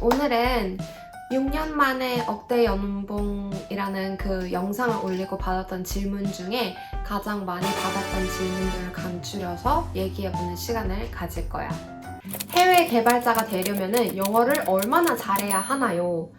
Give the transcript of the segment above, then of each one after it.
오늘은 6년 만에 억대 연봉이라는 그 영상을 올리고 받았던 질문 중에 가장 많이 받았던 질문들을 간추려서 얘기해보는 시간을 가질 거야. 해외 개발자가 되려면 영어를 얼마나 잘해야 하나요?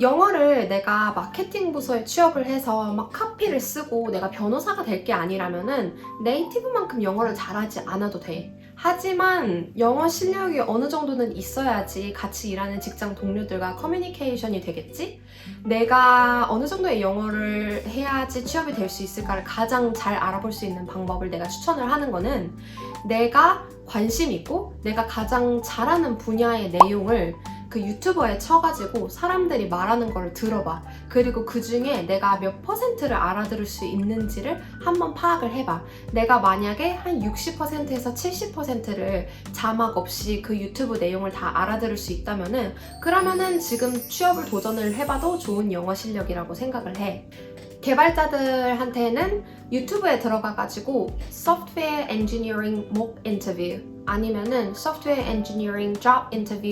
영어를 내가 마케팅 부서에 취업을 해서 막 카피를 쓰고 내가 변호사가 될 게 아니라면은 네이티브만큼 영어를 잘하지 않아도 돼. 하지만 영어 실력이 어느 정도는 있어야지 같이 일하는 직장 동료들과 커뮤니케이션이 되겠지? 내가 어느 정도의 영어를 해야지 취업이 될 수 있을까를 가장 잘 알아볼 수 있는 방법을 내가 추천을 하는 거는 내가 관심 있고 내가 가장 잘하는 분야의 내용을 그 유튜버에 쳐가지고 사람들이 말하는 거를 들어봐. 그리고 그 중에 내가 몇 퍼센트를 알아들을 수 있는지를 한번 파악을 해봐. 내가 만약에 한 60%에서 70%를 자막 없이 그 유튜브 내용을 다 알아들을 수 있다면은 그러면은 지금 취업을 도전을 해봐도 좋은 영어 실력이라고 생각을 해. 개발자들한테는 유튜브에 들어가가지고 소프트웨어 엔지니어링 목 인터뷰 아니면은 소프트웨어 엔지니어링 잡 인터뷰,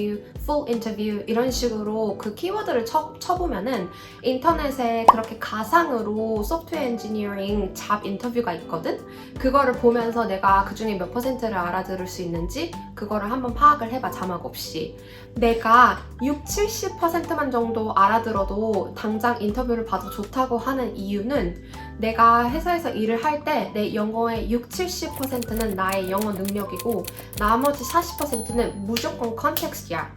풀 인터뷰 이런 식으로 그 키워드를 쳐, 쳐보면은 인터넷에 그렇게 가상으로 소프트웨어 엔지니어링 잡 인터뷰가 있거든? 그거를 보면서 내가 그 중에 몇 퍼센트를 알아들을 수 있는지 그거를 한번 파악을 해봐 자막 없이 내가 6, 70%만 정도 알아들어도 당장 인터뷰를 봐도 좋다고 하는 이유는 내가 회사에서 일을 할 때 내 영어의 6, 70%는 나의 영어 능력이고 나머지 40%는 무조건 컨텍스트야.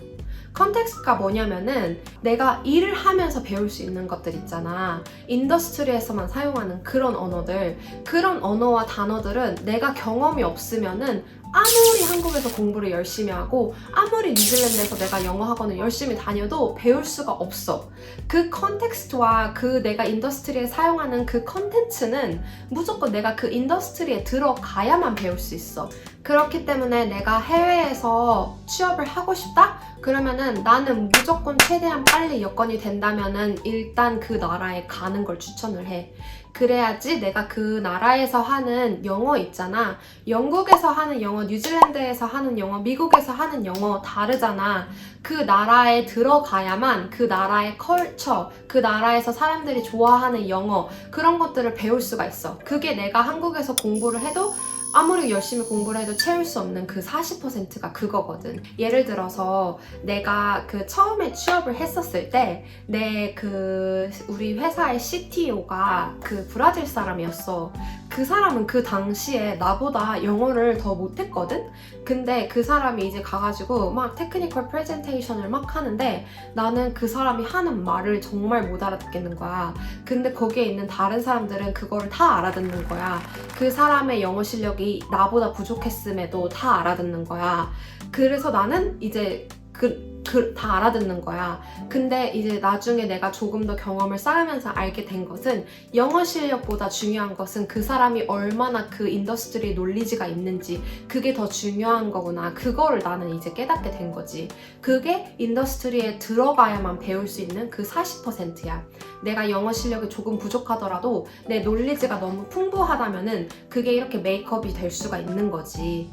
컨텍스트가 뭐냐면은 내가 일을 하면서 배울 수 있는 것들 있잖아. 인더스트리에서만 사용하는 그런 언어들. 그런 언어와 단어들은 내가 경험이 없으면은 아무리 한국에서 공부를 열심히 하고 아무리 뉴질랜드에서 내가 영어 학원을 열심히 다녀도 배울 수가 없어. 그 컨텍스트와 그 내가 인더스트리에 사용하는 그 컨텐츠는 무조건 내가 그 인더스트리에 들어가야만 배울 수 있어. 그렇기 때문에 내가 해외에서 취업을 하고 싶다? 그러면은 나는 무조건 최대한 빨리 여건이 된다면은 일단 그 나라에 가는 걸 추천을 해. 그래야지 내가 그 나라에서 하는 영어 있잖아. 영국에서 하는 영어, 뉴질랜드에서 하는 영어, 미국에서 하는 영어 다르잖아. 그 나라에 들어가야만 그 나라의 컬처, 그 나라에서 사람들이 좋아하는 영어, 그런 것들을 배울 수가 있어. 그게 내가 한국에서 공부를 해도 아무리 열심히 공부를 해도 채울 수 없는 그 40%가 그거거든. 예를 들어서 내가 그 처음에 취업을 했었을 때 내 그 우리 회사의 CTO가 그 브라질 사람이었어. 그 사람은 그 당시에 나보다 영어를 더 못했거든? 근데 그 사람이 이제 가가지고 막 테크니컬 프레젠테이션을 막 하는데 나는 그 사람이 하는 말을 정말 못 알아듣겠는 거야. 근데 거기에 있는 다른 사람들은 그거를 다 알아듣는 거야. 그 사람의 영어 실력이 나보다 부족했음에도 다 알아듣는 거야. 그래서 나는 이제 그, 그, 다 알아듣는 거야. 근데 이제 나중에 내가 조금 더 경험을 쌓으면서 알게 된 것은 영어 실력보다 중요한 것은 그 사람이 얼마나 그 인더스트리 논리지가 있는지 그게 더 중요한 거구나. 그거를 나는 이제 깨닫게 된 거지. 그게 인더스트리에 들어가야만 배울 수 있는 그 40%야. 내가 영어 실력이 조금 부족하더라도 내 논리지가 너무 풍부하다면은 그게 이렇게 메이크업이 될 수가 있는 거지.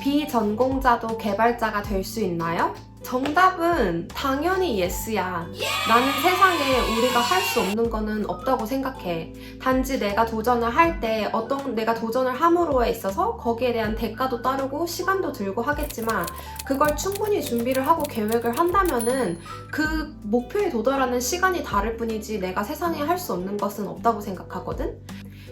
비전공자도 개발자가 될 수 있나요? 정답은 당연히 예스야. 나는 세상에 우리가 할 수 없는 거는 없다고 생각해. 단지 내가 도전을 할 때 어떤 내가 도전을 함으로에 있어서 거기에 대한 대가도 따르고 시간도 들고 하겠지만 그걸 충분히 준비를 하고 계획을 한다면은 그 목표에 도달하는 시간이 다를 뿐이지 내가 세상에 할 수 없는 것은 없다고 생각하거든.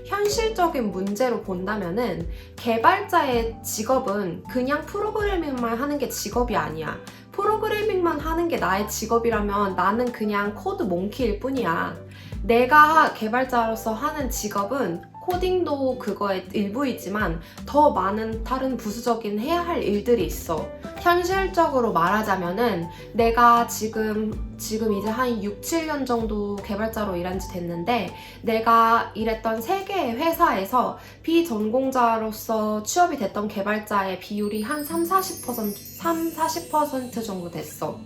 현실적인 문제로 본다면은 개발자의 직업은 그냥 프로그래밍만 하는 게 직업이 아니야. 프로그래밍만 하는 게 나의 직업이라면 나는 그냥 코드 몽키일 뿐이야. 내가 개발자로서 하는 직업은 코딩도 그거의 일부이지만 더 많은 다른 부수적인 해야 할 일들이 있어. 현실적으로 말하자면은 내가 지금 지금 이제 한 6, 7년 정도 개발자로 일한 지 됐는데 내가 일했던 세 개의 회사에서 비전공자로서 취업이 됐던 개발자의 비율이 한 3, 40%, 3, 40% 정도 됐어.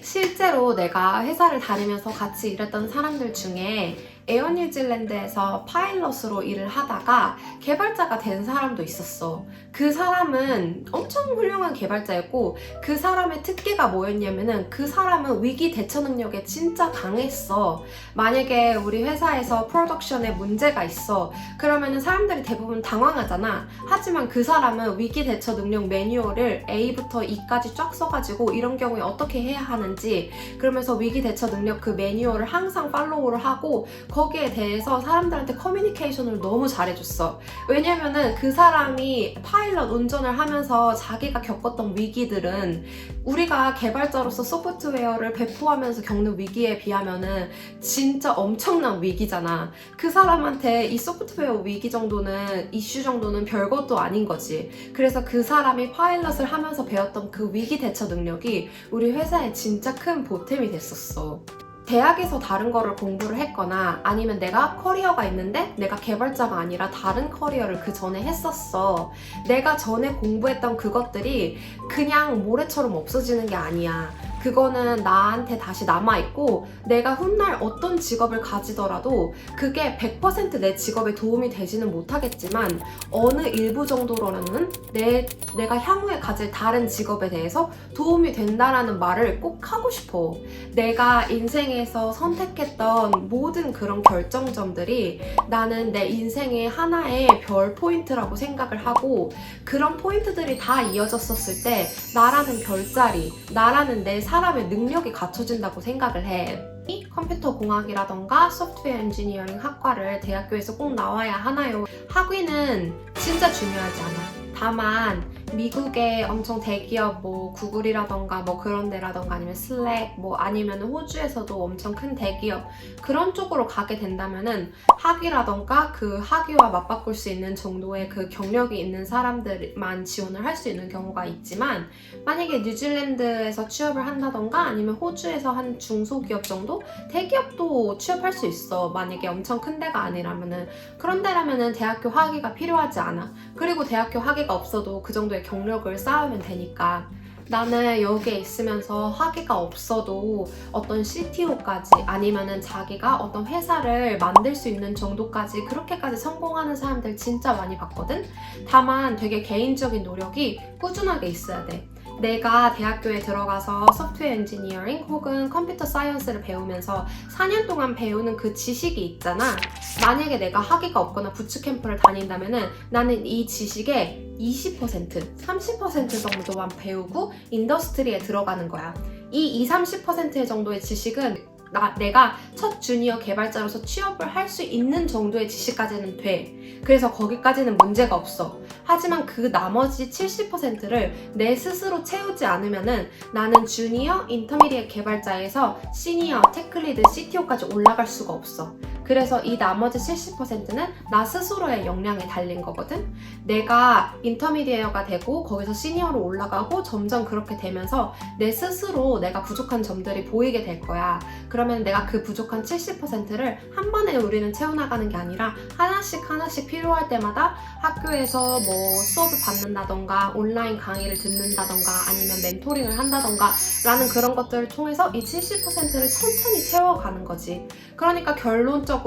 실제로 내가 회사를 다니면서 같이 일했던 사람들 중에 에어 뉴질랜드에서 파일럿으로 일을 하다가 개발자가 된 사람도 있었어. 그 사람은 엄청 훌륭한 개발자였고 그 사람의 특기가 뭐였냐면은 그 사람은 위기 대처 능력에 진짜 강했어. 만약에 우리 회사에서 프로덕션에 문제가 있어. 그러면은 사람들이 대부분 당황하잖아. 하지만 그 사람은 위기 대처 능력 매뉴얼을 A부터 E까지 쫙 써가지고 이런 경우에 어떻게 해야 하는지 그러면서 위기 대처 능력 그 매뉴얼을 항상 팔로우를 하고 거기에 대해서 사람들한테 커뮤니케이션을 너무 잘해줬어. 왜냐면은 그 사람이 파일럿 운전을 하면서 자기가 겪었던 위기들은 우리가 개발자로서 소프트웨어를 배포하면서 겪는 위기에 비하면은 진짜 엄청난 위기잖아. 그 사람한테 이 소프트웨어 위기 정도는 이슈 정도는 별것도 아닌 거지. 그래서 그 사람이 파일럿을 하면서 배웠던 그 위기 대처 능력이 우리 회사에 진짜 큰 보탬이 됐었어. 대학에서 다른 거를 공부를 했거나 아니면 내가 커리어가 있는데 내가 개발자가 아니라 다른 커리어를 그 전에 했었어. 내가 전에 공부했던 그것들이 그냥 모래처럼 없어지는 게 아니야. 그거는 나한테 다시 남아있고 내가 훗날 어떤 직업을 가지더라도 그게 100%내 직업에 도움이 되지는 못하겠지만 어느 일부 정도로는 내, 내가 향후에 가질 다른 직업에 대해서 도움이 된다라는 말을 꼭 하고 싶어. 내가 인생에서 선택했던 모든 그런 결정점들이 나는 내 인생의 하나의 별 포인트라고 생각을 하고 그런 포인트들이 다 이어졌었을 때 나라는 별자리, 나라는 내 사람의 능력이 갖춰진다고 생각을 해. 이 컴퓨터 공학이라던가 소프트웨어 엔지니어링 학과를 대학교에서 꼭 나와야 하나요? 학위는 진짜 중요하지 않아. 다만 미국의 엄청 대기업 뭐 구글이라던가 뭐 그런 데라던가 아니면 슬랙 뭐 아니면 호주에서도 엄청 큰 대기업 그런 쪽으로 가게 된다면은 학위라던가 그 학위와 맞바꿀 수 있는 정도의 그 경력이 있는 사람들만 지원을 할 수 있는 경우가 있지만 만약에 뉴질랜드에서 취업을 한다던가 아니면 호주에서 한 중소기업 정도 대기업도 취업할 수 있어. 만약에 엄청 큰 데가 아니라면은. 그런 데라면은 대학교 학위가 필요하지 않아. 그리고 대학교 학위가 없어도 그 정도의 경력을 쌓으면 되니까 나는 여기에 있으면서 학위가 없어도 어떤 CTO까지 아니면은 자기가 어떤 회사를 만들 수 있는 정도까지 그렇게까지 성공하는 사람들 진짜 많이 봤거든? 다만 되게 개인적인 노력이 꾸준하게 있어야 돼. 내가 대학교에 들어가서 소프트웨어 엔지니어링 혹은 컴퓨터 사이언스를 배우면서 4년 동안 배우는 그 지식이 있잖아. 만약에 내가 학위가 없거나 부츠 캠프를 다닌다면은 나는 이 지식의 20%, 30% 정도만 배우고 인더스트리에 들어가는 거야. 이 20, 30% 정도의 지식은 나, 내가 첫 주니어 개발자로서 취업을 할 수 있는 정도의 지식까지는 돼. 그래서 거기까지는 문제가 없어. 하지만 그 나머지 70%를 내 스스로 채우지 않으면은 나는 주니어, 인터미디엇 개발자에서 시니어, 테클리드, CTO까지 올라갈 수가 없어. 그래서 이 나머지 70%는 나 스스로의 역량에 달린 거거든. 내가 인터미디어가 되고 거기서 시니어로 올라가고 점점 그렇게 되면서 내 스스로 내가 부족한 점들이 보이게 될 거야. 그러면 내가 그 부족한 70%를 한 번에 우리는 채워나가는 게 아니라 하나씩 하나씩 필요할 때마다 학교에서 뭐 수업을 받는다던가 온라인 강의를 듣는다던가 아니면 멘토링을 한다던가 라는 그런 것들을 통해서 이 70%를 천천히 채워가는 거지. 그러니까 결론적으로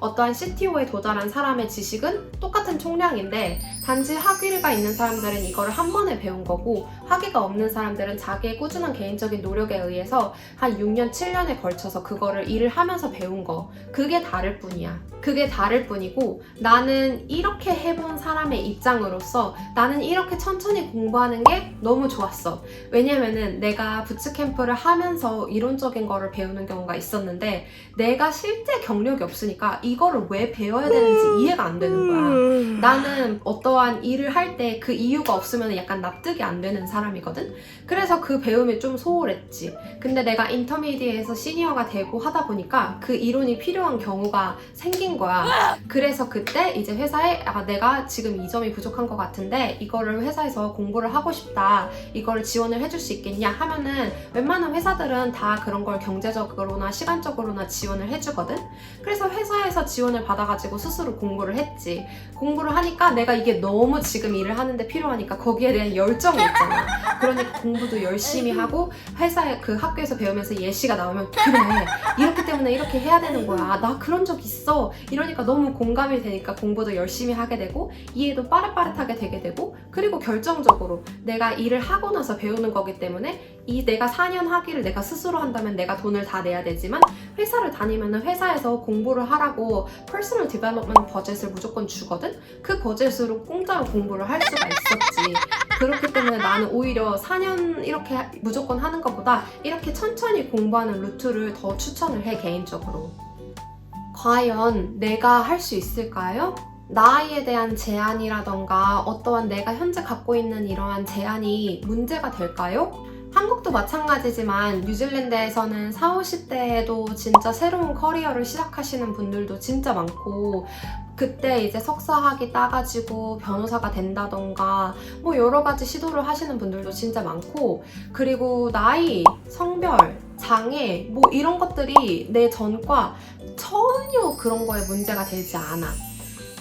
어떠한 CTO에 도달한 사람의 지식은 똑같은 총량인데 단지 학위가 있는 사람들은 이거를 한 번에 배운 거고 학위가 없는 사람들은 자기의 꾸준한 개인적인 노력에 의해서 한 6년, 7년에 걸쳐서 그거를 일을 하면서 배운 거. 그게 다를 뿐이야. 그게 다를 뿐이고 나는 이렇게 해본 사람의 입장으로서 나는 이렇게 천천히 공부하는 게 너무 좋았어. 왜냐면은 내가 부츠캠프를 하면서 이론적인 거를 배우는 경우가 있었는데 내가 실제 경력이 없 으니까 이거를 왜 배워야 되는지 이해가 안 되는 거야. 나는 어떠한 일을 할 때 그 이유가 없으면 약간 납득이 안 되는 사람이거든? 그래서 그 배움이 좀 소홀했지. 근데 내가 인터미디에서 시니어가 되고 하다 보니까 그 이론이 필요한 경우가 생긴 거야. 그래서 그때 이제 회사에 아, 내가 지금 이 점이 부족한 것 같은데 이거를 회사에서 공부를 하고 싶다. 이거를 지원을 해줄 수 있겠냐 하면은 웬만한 회사들은 다 그런 걸 경제적으로나 시간적으로나 지원을 해주거든. 그래서 회사에서 지원을 받아가지고 스스로 공부를 했지. 공부를 하니까 내가 이게 너무 지금 일을 하는데 필요하니까 거기에 대한 열정이 있잖아. 그러니까 공부도 열심히 하고 회사에 그 학교에서 배우면서 예시가 나오면 그래 이렇기 때문에 이렇게 해야 되는 거야. 나 그런 적 있어. 이러니까 너무 공감이 되니까 공부도 열심히 하게 되고 이해도 빠릇빠릇하게 되게 되고 그리고 결정적으로 내가 일을 하고 나서 배우는 거기 때문에 이 내가 4년 학위를 내가 스스로 한다면 내가 돈을 다 내야 되지만 회사를 다니면 회사에서 공부를 하라고 퍼스널 디벨롭먼트 버젯을 무조건 주거든? 그 버젯으로 공짜로 공부를 할 수가 있었지. 그렇기 때문에 나는 오히려 4년 이렇게 무조건 하는 것보다 이렇게 천천히 공부하는 루트를 더 추천을 해, 개인적으로. 과연 내가 할 수 있을까요? 나이에 대한 제한이라던가 어떠한 내가 현재 갖고 있는 이러한 제한이 문제가 될까요? 한국도 마찬가지지만 뉴질랜드에서는 4, 50대에도 진짜 새로운 커리어를 시작하시는 분들도 진짜 많고 그때 이제 석사학위 따가지고 변호사가 된다던가 뭐 여러 가지 시도를 하시는 분들도 진짜 많고 그리고 나이, 성별, 장애 뭐 이런 것들이 내 전과 전혀 그런 거에 문제가 되지 않아.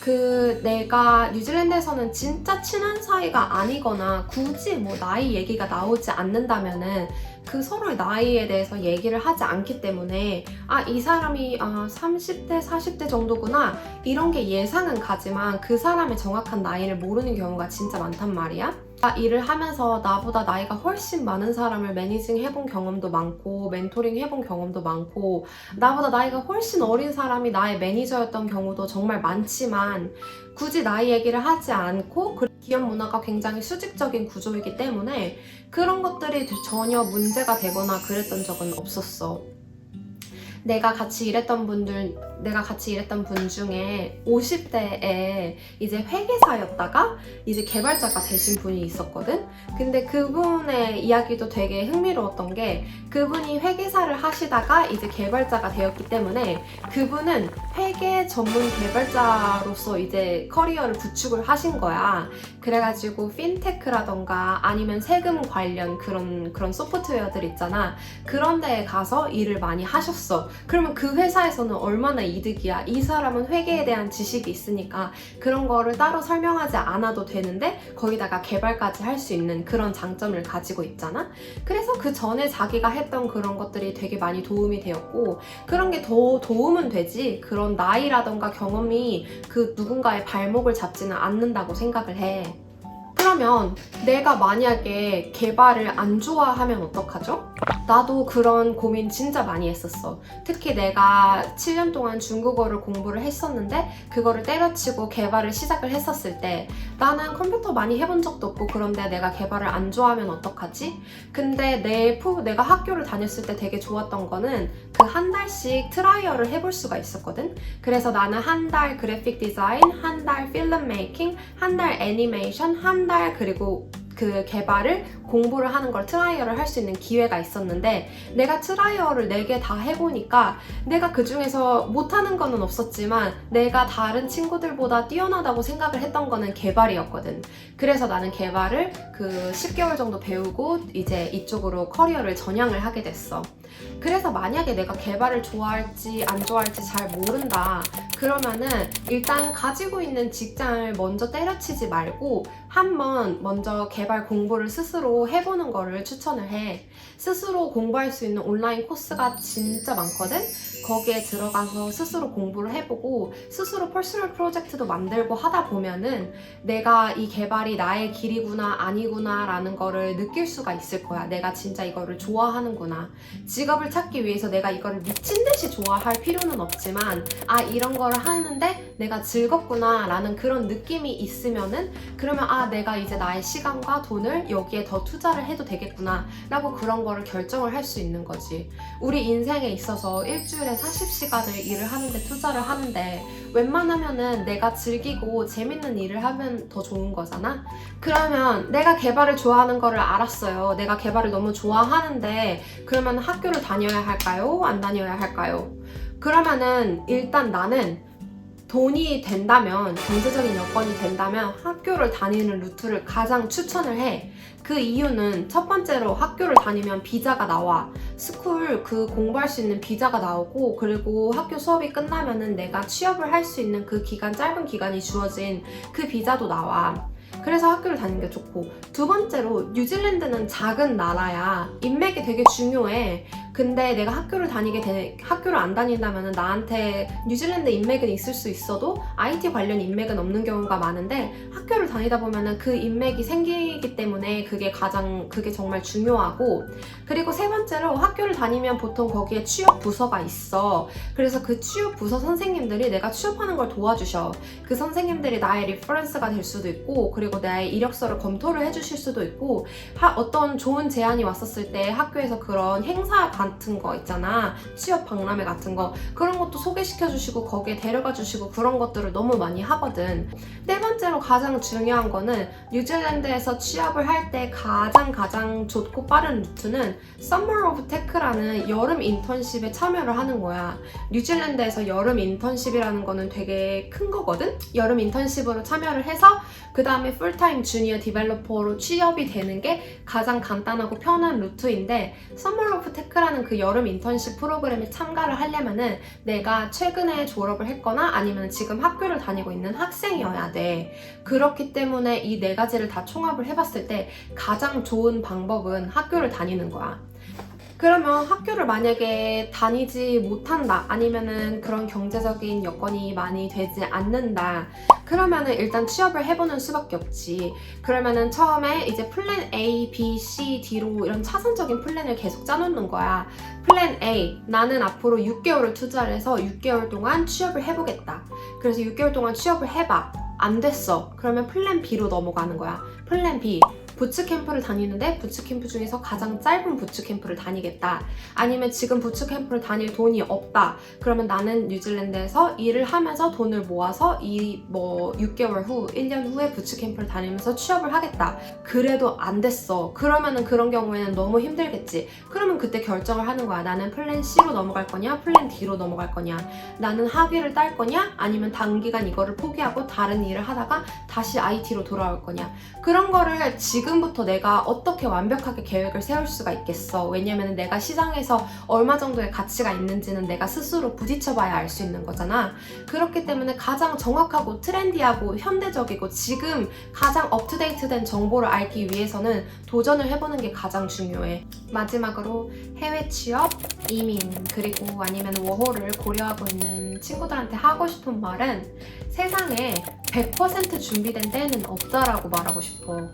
그 내가 뉴질랜드에서는 진짜 친한 사이가 아니거나 굳이 뭐 나이 얘기가 나오지 않는다면은 그 서로의 나이에 대해서 얘기를 하지 않기 때문에 아 이 사람이 아 30대 40대 정도구나 이런 게 예상은 가지만 그 사람의 정확한 나이를 모르는 경우가 진짜 많단 말이야. 나 일을 하면서 나보다 나이가 훨씬 많은 사람을 매니징 해본 경험도 많고 멘토링 해본 경험도 많고 나보다 나이가 훨씬 어린 사람이 나의 매니저였던 경우도 정말 많지만 굳이 나이 얘기를 하지 않고 그 기업 문화가 굉장히 수직적인 구조이기 때문에 그런 것들이 전혀 문제가 되거나 그랬던 적은 없었어. 내가 같이 일했던 분들, 내가 같이 일했던 분 중에 50대에 이제 회계사였다가 이제 개발자가 되신 분이 있었거든? 근데 그분의 이야기도 되게 흥미로웠던 게 그분이 회계사를 하시다가 이제 개발자가 되었기 때문에 그분은 회계 전문 개발자로서 이제 커리어를 구축을 하신 거야. 그래가지고 핀테크라던가 아니면 세금 관련 그런 그런 소프트웨어들 있잖아. 그런 데에 가서 일을 많이 하셨어. 그러면 그 회사에서는 얼마나 이득이야. 이 사람은 회계에 대한 지식이 있으니까 그런 거를 따로 설명하지 않아도 되는데 거기다가 개발까지 할 수 있는 그런 장점을 가지고 있잖아. 그래서 그 전에 자기가 했던 그런 것들이 되게 많이 도움이 되었고 그런 게 더 도움은 되지. 그런 나이라던가 경험이 그 누군가의 발목을 잡지는 않는다고 생각을 해. 그러면 내가 만약에 개발을 안 좋아하면 어떡하죠? 나도 그런 고민 진짜 많이 했었어. 특히 내가 7년 동안 중국어를 공부를 했었는데 그거를 때려치고 개발을 시작을 했었을 때 나는 컴퓨터 많이 해본 적도 없고 그런데 내가 개발을 안 좋아하면 어떡하지? 근데 내 프, 내가 학교를 다녔을 때 되게 좋았던 거는 그 한 달씩 트라이얼을 해볼 수가 있었거든. 그래서 나는 한 달 그래픽 디자인, 한 달 필름 메이킹, 한 달 애니메이션, 한달 그리고 그 개발을 공부를 하는 걸 트라이얼을 할 수 있는 기회가 있었는데 내가 트라이얼을 4개 다 해보니까 내가 그 중에서 못하는 거는 없었지만 내가 다른 친구들보다 뛰어나다고 생각을 했던 거는 개발이었거든. 그래서 나는 개발을 그 10개월 정도 배우고 이제 이쪽으로 커리어를 전향을 하게 됐어. 그래서 만약에 내가 개발을 좋아할지 안 좋아할지 잘 모른다. 그러면은 일단 가지고 있는 직장을 먼저 때려치지 말고 한번 먼저 개발 공부를 스스로 해보는 거를 추천을 해. 스스로 공부할 수 있는 온라인 코스가 진짜 많거든? 거기에 들어가서 스스로 공부를 해보고 스스로 퍼스널 프로젝트도 만들고 하다 보면은 내가 이 개발이 나의 길이구나 아니구나 라는 거를 느낄 수가 있을 거야. 내가 진짜 이거를 좋아하는구나. 직업을 찾기 위해서 내가 이거를 미친 듯이 좋아할 필요는 없지만 아 이런 거를 하는데 내가 즐겁구나 라는 그런 느낌이 있으면은 그러면 아 내가 이제 나의 시간과 돈을 여기에 더 투자를 해도 되겠구나 라고 그런 거를 결정을 할 수 있는 거지 우리 인생에 있어서 일주일에 40시간을 일을 하는데 투자를 하는데 웬만하면은 내가 즐기고 재밌는 일을 하면 더 좋은 거잖아 그러면 내가 개발을 좋아하는 거를 알았어요 내가 개발을 너무 좋아하는데 그러면 학교를 다녀야 할까요? 안 다녀야 할까요? 그러면은 일단 나는 돈이 된다면, 경제적인 여건이 된다면 학교를 다니는 루트를 가장 추천을 해. 그 이유는 첫 번째로 학교를 다니면 비자가 나와. 스쿨 그 공부할 수 있는 비자가 나오고, 그리고 학교 수업이 끝나면은 내가 취업을 할 수 있는 그 기간, 짧은 기간이 주어진 그 비자도 나와. 그래서 학교를 다니는 게 좋고 두 번째로 뉴질랜드는 작은 나라야 인맥이 되게 중요해 근데 내가 학교를 다니게 되 학교를 안 다닌다면 나한테 뉴질랜드 인맥은 있을 수 있어도 IT 관련 인맥은 없는 경우가 많은데 학교를 다니다 보면은 그 인맥이 생기기 때문에 그게 가장 그게 정말 중요하고 그리고 세 번째로 학교를 다니면 보통 거기에 취업 부서가 있어. 그래서 그 취업 부서 선생님들이 내가 취업하는 걸 도와주셔. 그 선생님들이 나의 리퍼런스가 될 수도 있고 그리고 나의 이력서를 검토를 해주실 수도 있고 하- 어떤 좋은 제안이 왔었을 때 학교에서 그런 행사 같은 거 있잖아. 취업 박람회 같은 거. 그런 것도 소개시켜 주시고 거기에 데려가 주시고 그런 것들을 너무 많이 하거든. 네 번째로 가장 중요한 거는 뉴질랜드에서 취업을 할 때 가장 가장 좋고 빠른 루트는 Summer of Tech라는 여름 인턴십에 참여를 하는 거야. 뉴질랜드에서 여름 인턴십이라는 거는 되게 큰 거거든? 여름 인턴십으로 참여를 해서 그 다음에 풀타임 주니어 디벨로퍼로 취업이 되는 게 가장 간단하고 편한 루트인데 Summer of Tech라는 그 여름 인턴십 프로그램에 참가를 하려면은 내가 최근에 졸업을 했거나 아니면 지금 학교를 다니고 있는 학생이어야 돼. 그렇기 때문에 이 네 가지를 다 총합을 해봤을 때 가장 좋은 방법은 학교를 다니는 거야. 그러면 학교를 만약에 다니지 못한다 아니면은 그런 경제적인 여건이 많이 되지 않는다 그러면은 일단 취업을 해보는 수밖에 없지. 그러면은 처음에 이제 플랜 A, B, C, D로 이런 차선적인 플랜을 계속 짜놓는 거야. 플랜 A 나는 앞으로 6개월을 투자를 해서 6개월 동안 취업을 해보겠다. 그래서 6개월 동안 취업을 해봐. 안 됐어. 그러면 플랜 B로 넘어가는 거야. 플랜 B 부츠캠프를 다니는데 부츠캠프 중에서 가장 짧은 부츠캠프를 다니겠다. 아니면 지금 부츠캠프를 다닐 돈이 없다. 그러면 나는 뉴질랜드에서 일을 하면서 돈을 모아서 이 뭐 6개월 후, 1년 후에 부츠캠프를 다니면서 취업을 하겠다. 그래도 안 됐어. 그러면은 그런 경우에는 너무 힘들겠지. 그러면 그때 결정을 하는 거야. 나는 플랜 C로 넘어갈 거냐, 플랜 D로 넘어갈 거냐. 나는 학위를 딸 거냐, 아니면 단기간 이거를 포기하고 다른 일을 하다가 다시 IT로 돌아올 거냐. 그런 거를 지금 부터 내가 어떻게 완벽하게 계획을 세울 수가 있겠어. 왜냐면 내가 시장에서 얼마 정도의 가치가 있는지는 내가 스스로 부딪혀봐야 알 수 있는 거잖아. 그렇기 때문에 가장 정확하고 트렌디하고 현대적이고 지금 가장 업투데이트된 정보를 알기 위해서는 도전을 해보는 게 가장 중요해. 마지막으로 해외 취업, 이민, 그리고 아니면 워홀을 고려하고 있는 친구들한테 하고 싶은 말은 세상에 100% 준비된 때는 없다라고 말하고 싶어.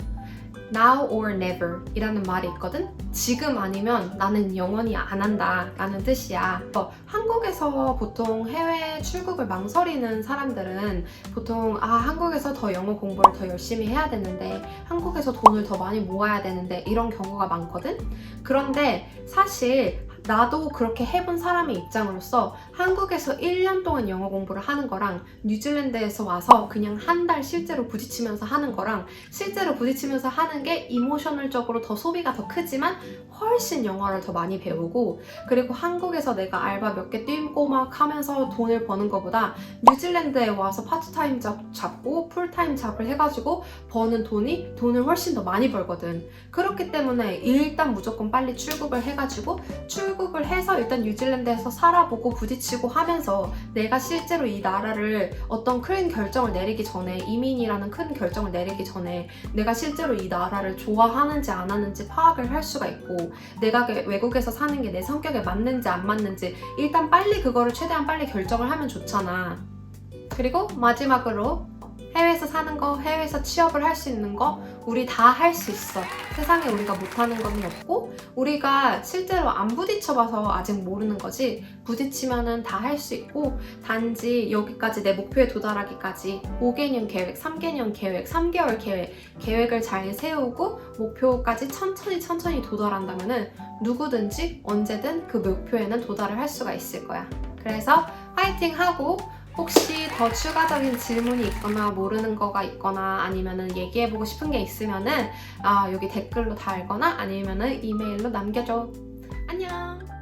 Now or never 이라는 말이 있거든? 지금 아니면 나는 영원히 안 한다 라는 뜻이야. 어, 한국에서 보통 해외 출국을 망설이는 사람들은 보통 아, 한국에서 더 영어 공부를 더 열심히 해야 되는데 한국에서 돈을 더 많이 모아야 되는데 이런 경우가 많거든? 그런데 사실 나도 그렇게 해본 사람의 입장으로서 한국에서 1년 동안 영어 공부를 하는 거랑 뉴질랜드에서 와서 그냥 한 달 실제로 부딪히면서 하는 거랑 실제로 부딪히면서 하는 게 이모셔널적으로 더 소비가 더 크지만 훨씬 영어를 더 많이 배우고 그리고 한국에서 내가 알바 몇 개 뛰고 막 하면서 돈을 버는 것보다 뉴질랜드에 와서 파트타임 잡, 잡고 풀타임 잡을 해가지고 버는 돈이 돈을 훨씬 더 많이 벌거든. 그렇기 때문에 일단 무조건 빨리 출국을 해가지고 출국 을 해서 일단 뉴질랜드에서 살아보고 부딪히고 하면서 내가 실제로 이 나라를 어떤 큰 결정을 내리기 전에 이민이라는 큰 결정을 내리기 전에 내가 실제로 이 나라를 좋아하는지 안 하는지 파악을 할 수가 있고 내가 그 외국에서 사는 게 내 성격에 맞는지 안 맞는지 일단 빨리 그거를 최대한 빨리 결정을 하면 좋잖아. 그리고 마지막으로 해외에서 사는 거, 해외에서 취업을 할 수 있는 거, 우리 다 할 수 있어. 세상에 우리가 못하는 건 없고, 우리가 실제로 안 부딪혀봐서 아직 모르는 거지, 부딪히면은 다 할 수 있고, 단지 여기까지 내 목표에 도달하기까지 5개년 계획, 3개년 계획, 3개월 계획, 계획을 잘 세우고, 목표까지 천천히 천천히 도달한다면은 누구든지 언제든 그 목표에는 도달을 할 수가 있을 거야. 그래서 파이팅 하고, 혹시 더 추가적인 질문이 있거나 모르는 거가 있거나 아니면은 얘기해보고 싶은 게 있으면은 아, 여기 댓글로 달거나 아니면은 이메일로 남겨줘. 안녕!